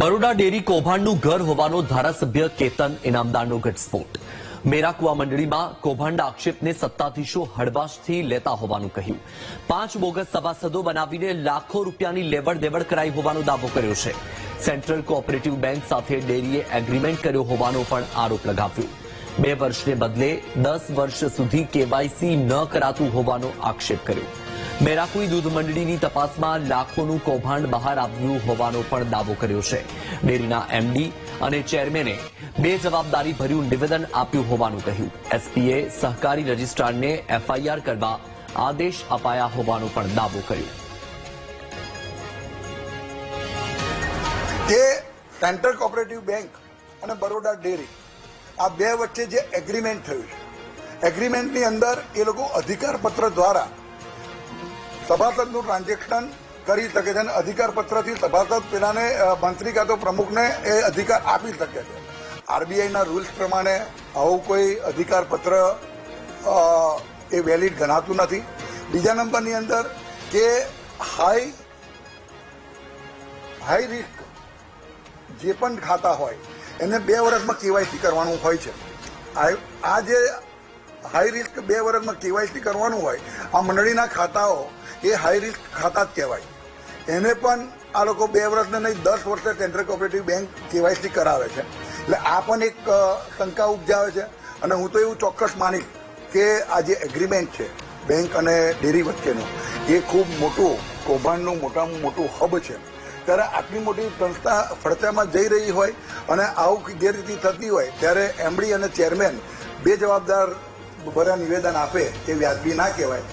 Baroda dairy કૌભાંડનું ઘર હોવાનો ધારાસભ્ય કેતન ઇનામદારનો ઘટસ્ફોટ. મેરાકુવા મંડળીમાં કૌભાંડ આક્ષેપને સત્તાધીશો હળવાશથી લેતા હોવાનું કહ્યું. પાંચ બોગસ સભાસદો બનાવીને લાખો રૂપિયાની લેવડ દેવડ કરાઈ હોવાનો દાવો કર્યો છે. સેન્ટ્રલ કોઓપરેટિવ બેંક સાથે ડેરીએ એગ્રીમેન્ટ કર્યો હોવાનો પણ આરોપ લગાવ્યો. બે વર્ષને બદલે દસ વર્ષ સુધી કેવાયસી ન કરાતું હોવાનો આક્ષેપ કર્યો. મેરાકુઈ દૂધ મંડળીની તપાસમાં લાખોનું કૌભાંડ બહાર આવ્યું હોવાનો પણ દાવો કર્યો છે. ડેરીના એમડી અને ચેરમેને બે જવાબદારી ભર્યું નિવેદન આપ્યું હોવાનું કહ્યું. એસપીએ સહકારી રજિસ્ટ્રારને એફઆઈઆર કરવા આદેશ અપાયા હોવાનો પણ દાવો કર્યો. કે સેન્ટ્રલ કોઓપરેટિવ બેંક અને બરોડા ડેરી આ બે વચ્ચે જે એગ્રીમેન્ટ થયું છે. એગ્રીમેન્ટની અંદર એ લોકો અધિકાર પત્ર દ્વારા સભાસદનું ટ્રાન્ઝેક્શન કરી શકે છે અને અધિકારપત્રથી સભાસદ પેલાને મંત્રી કાં તો પ્રમુખને એ અધિકાર આપી શકે છે. આરબીઆઈના રૂલ્સ પ્રમાણે આવું કોઈ અધિકારપત્ર એ વેલિડ ગણાતું નથી. બીજા નંબરની અંદર કે હાઈ હાઈ રિસ્ક જે પણ ખાતા હોય, એને બે વર્ષમાં કેવાયસી કરવાનું હોય છે. આ- જે હાઈ રિસ્ક બે વર્ષમાં કેવાયસી કરવાનું હોય, આ મંડળીના ખાતાઓ એ હાઈ રિસ્ક ખાતા જ કહેવાય. એને પણ આ લોકો બે વર્ષને નહીં, દસ વર્ષે સેન્ટ્રલ કોઓપરેટિવ બેંક કેવાયસી કરાવે છે. એટલે આ પણ એક શંકા ઉપજાવે છે. અને હું તો એવું ચોક્કસ માનીશ કે આ જે એગ્રીમેન્ટ છે બેંક અને ડેરી વચ્ચેનું, એ ખૂબ મોટું, કૌભાંડનું મોટામાં મોટું હબ છે. ત્યારે આટલી મોટી સંસ્થા ફડચામાં જઈ રહી હોય અને આવું ગેરરીતિ થતી હોય, ત્યારે એમડી અને ચેરમેન બે જવાબદાર ભર્યા નિવેદન આપે એ વ્યાજબી ના કહેવાય.